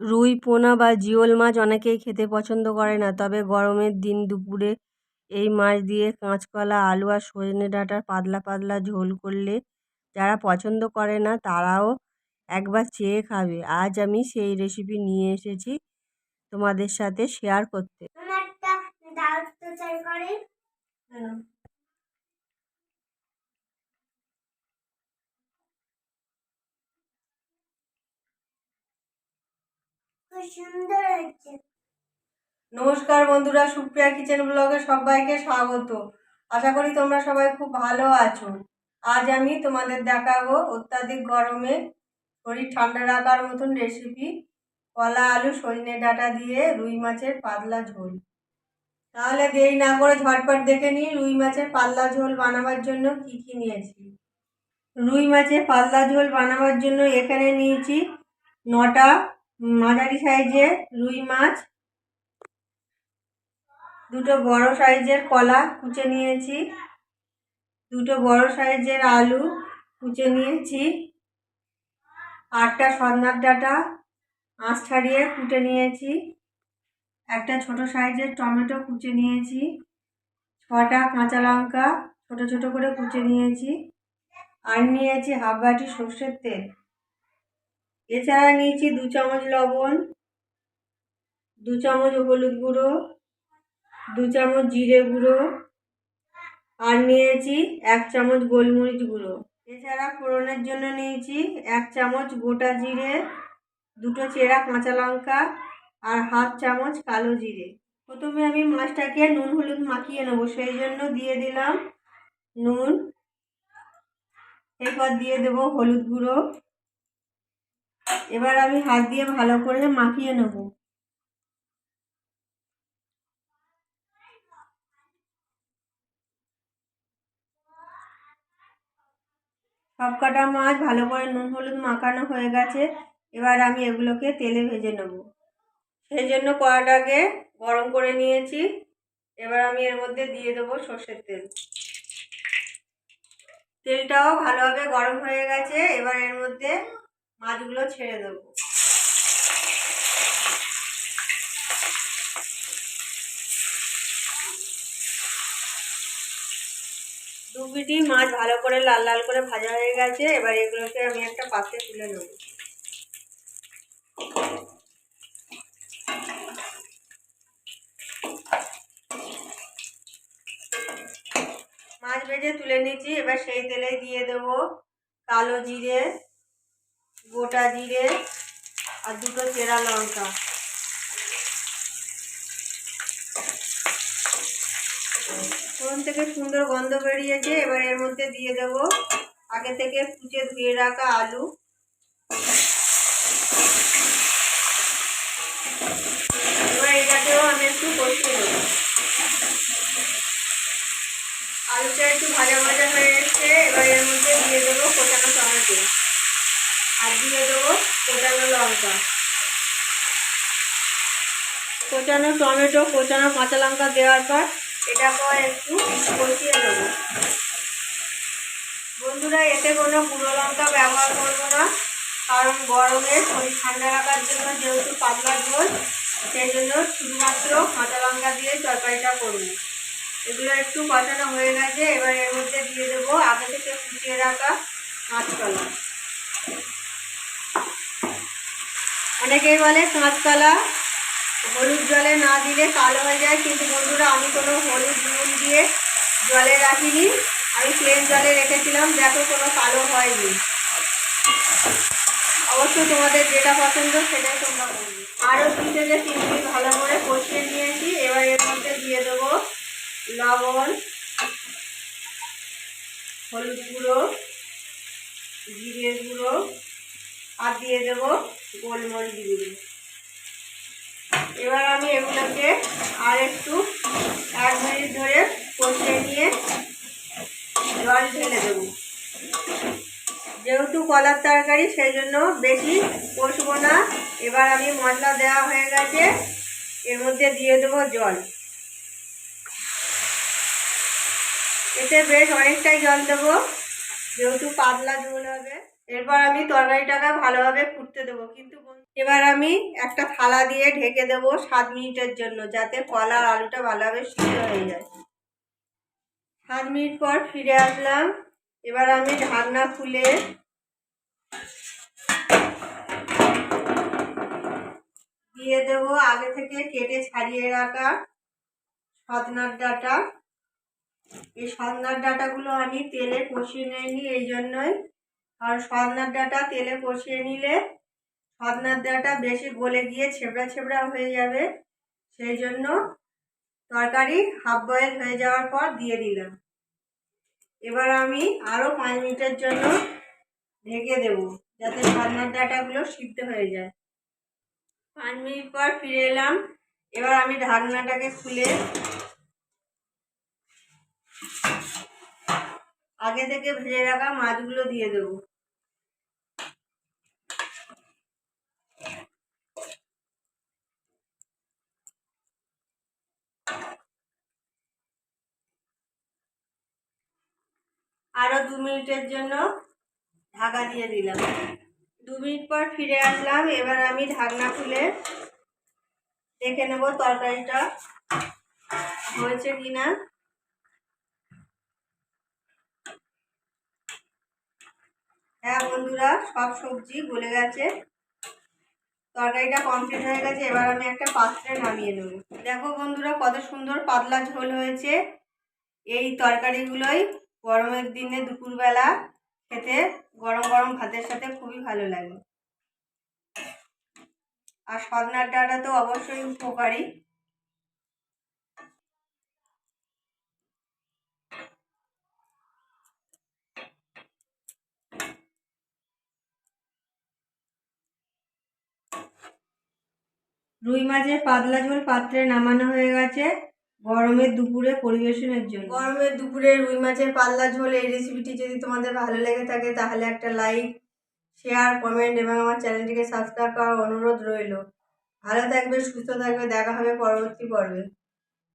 রুই, পোনা বা জিওল মাছ অনেকেই খেতে পছন্দ করে না। তবে গরমের দিন দুপুরে এই মাছ দিয়ে কাঁচকলা, আলু আর সজনে ডাঁটার পাতলা পাতলা ঝোল করলে যারা পছন্দ করে না, তারাও একবার চেয়ে খাবে। আজ আমি সেই রেসিপি নিয়ে এসেছি তোমাদের সাথে শেয়ার করতে একটা ডাল তো চাই করে সুন্দর নমস্কার বন্ধুরা, সুপ্রিয়া কিচেন ব্লগে সবাইকে স্বাগত। আশা করি তোমরা সবাই খুব ভালো আছো। আজ আমি তোমাদের দেখাবো অত্যাধিক গরমে শরীর ঠান্ডা রাখার মতন রেসিপি কলা, আলু, সজনে ডাটা দিয়ে রুই মাছের পাতলা ঝোল। তাহলে দেরি না করে ঝটপট দেখে নিই রুই মাছের পাতলা ঝোল বানাবার জন্য কি কি নিয়েছি। রুই মাছের পাতলা ঝোল বানাবার জন্য এখানে নিয়েছি নটা মাঝারি সাইজের রুই মাছ। দুটো বড় সাইজের কলা কুচে নিয়েছি। দুটো বড় সাইজের আলু কুচে নিয়েছি। আটটা সন্ন্যার ডাঁটা আঁশ ছাড়িয়ে কুটে নিয়েছি। একটা ছোট সাইজের টমেটো কুচে নিয়েছি। ছটা কাঁচা লঙ্কা ছোট ছোট করে কুচে নিয়েছি। আর নিয়েছি হাফ বাটি সর্ষের তেল। এছাড়া নিয়েছি দু চামচ লবণ, দু চামচ হলুদ গুঁড়ো, দু চামচ জিরে গুঁড়ো, আর নিয়েছি এক চামচ গোলমরিচ গুঁড়ো। এছাড়া ফোড়নের জন্য নিয়েছি এক চামচ গোটা জিরে, দুটো চেরা কাঁচা লঙ্কা, আর হাফ চামচ কালো জিরে। প্রথমে আমি মাছটাকে নুন হলুদ মাখিয়ে নেব, সেই জন্য দিয়ে দিলাম নুন। এরপর দিয়ে দেবো হলুদ গুঁড়ো। এবার আমি হাত দিয়ে ভালো করে মাখিয়ে নেব। সব কটা মাছ ভালো করে নুন হলুদ মাখানো হয়ে গেছে। এবার আমি এগুলোকে তেলে ভেজে নেব। সেই জন্য কড়াটাকে গরম করে নিয়েছি। এবার আমি এর মধ্যে দিয়ে দেবো সর্ষের তেল। তেলটাও ভালোভাবে গরম হয়ে গেছে। এবার এর মধ্যে মাছগুলো ছেড়ে দেবো। দু পিটি মাছ ভালো করে লাল লাল করে ভাজা হয়ে গেছে, এবার এগুলোকে আমি একটা পাত্রে তুলে নেব। মাছ ভেজে তুলে নিয়েছি এবার সেই তেলে দিয়ে দেব কালো জিরে। গোটা জিরে আর দুটো চেরা লঙ্কা। ফোড়ন থেকে সুন্দর গন্ধ বেরিয়েছে, এবার এর মধ্যে দিয়ে দেব আগে থেকে কুচে ধুয়ে রাখা আলু। এবার এটাকেও আমি একটু দেবো আলুটা একটু ভাজা ভাজা হয়ে এসছে, এবার এর মধ্যে দিয়ে দেবো কোটানো টমেটো। আর দিয়ে দেবো কোটানো লঙ্কা। কোচানো টমেটো কোচানো কাঁচা লঙ্কা দেওয়ার পর এটাকেও একটু কষিয়ে দেবো বন্ধুরা, এতে কোনো গুঁড়ো লঙ্কা ব্যবহার করব না, কারণ গরমে শরীর ঠান্ডা রাখার জন্য যেহেতু পাতলা ঝোল, সেই জন্য শুধুমাত্র কাঁচা লঙ্কা দিয়ে তরকারিটা করব। এগুলো একটু কষানো হয়ে গেছে, এবার এর মধ্যে দিয়ে দেবো আগে থেকে কুচিয়ে রাখা কাঁচকলা অনেকেই বলে কাঁচকলা হলুদ জলে না দিলে কালো হয়ে যায়, কিন্তু বন্ধুরা, আমি কোনো হলুদ নুন দিয়ে জলে রাখিনি। আমি প্লেন জলে রেখেছিলাম, দেখো কোনো কালো হয়নি। অবশ্যই তোমাদের যেটা পছন্দ সেটাই তোমরা করবে। আরও দুই থেকে তিন ভালো করে কষিয়ে নিয়েছি, এবার এর মধ্যে দিয়ে দেবো লবণ, হলুদ গুঁড়ো জিরে গুঁড়ো, আর দিয়ে দেবো গোলমরিচ গুঁড়ো এবার আমি এগুলোকে আর একটু এক মিনিট ধরে কষিয়ে নিয়ে জল ঢেলে দেবো। যেহেতু কলার তরকারি, সেই জন্য বেশি কষবো না। এবার আমি মশলা দেওয়া হয়ে গেছে, এর মধ্যে দিয়ে দেবো জল। এতে বেশ অনেকটাই জল দেবো, যেহেতু পাতলা ঝোল হবে। এরপর আমি তরকারিটাকে ভালোভাবে ফুটতে দেবো। কিন্তু এবার আমি একটা থালা দিয়ে ঢেকে দেবো সাত মিনিটের জন্য, যাতে কলা আলুটা ভালোভাবে সিদ্ধ হয়ে যায়। সাত মিনিট পর ফিরে আসলাম। এবার আমি ঢাকনা খুলে দিয়ে দেবো আগে থেকে কেটে ছাড়িয়ে রাখা সজনার ডাঁটা। এই সজনার ডাঁটাগুলো আমি তেলে কষিয়ে নিইনি, এই জন্যই আর সজনার ডাঁটা তেলে কষিয়ে নিলে সজনার ডাঁটা বেশি গলে গিয়ে ছেবড়া ছেবড়া হয়ে যাবে। সেই জন্য তরকারি হাফ বয়েল হয়ে যাওয়ার পর দিয়ে দিলাম। এবার আমি আরও পাঁচ মিনিটের জন্য ঢেকে দেবো যাতে সজনার ডাঁটাগুলো সিদ্ধ হয়ে যায়। পাঁচ মিনিট পর ফিরে এলাম। এবার আমি ঢাকনাটাকে খুলে আগে থেকে ভেজে রাখা মাছগুলো দিয়ে দেবো। আরও দু মিনিটের জন্য ঢাকা দিয়ে দিলাম। দু মিনিট পর ফিরে আসলাম। এবার আমি ঢাকনা খুলে দেখে নেব তরকারিটা হয়েছে কিনা। হ্যাঁ বন্ধুরা, সব সবজি গলে গেছে। তরকারিটা কমপ্লিট হয়ে গেছে। এবার আমি একটা পাত্রে নামিয়ে নেব। দেখো বন্ধুরা, কত সুন্দর পাতলা ঝোল হয়েছে। এই তরকারিগুলোই গরমের দিনে দুপুরবেলা খেতে গরম গরম ভাতের সাথে খুবই ভালো লাগে। আর সজনার ডাঁটা তো অবশ্যই উপকারী। রুই মাছের পাতলা ঝোল পাত্রে নামানো হয়ে গেছে। গরমের দুপুরে পরিবেশনের জন্য। গরমের দুপুরে রুই মাছের পাল্লা ঝোল, এই রেসিপিটি যদি তোমাদের ভালো লেগে থাকে, তাহলে একটা লাইক শেয়ার কমেন্ট এবং আমার চ্যানেলটিকে সাবস্ক্রাইব করার অনুরোধ রইল। ভালো থাকবে, সুস্থ থাকবে, দেখা হবে পরবর্তী পর্বে।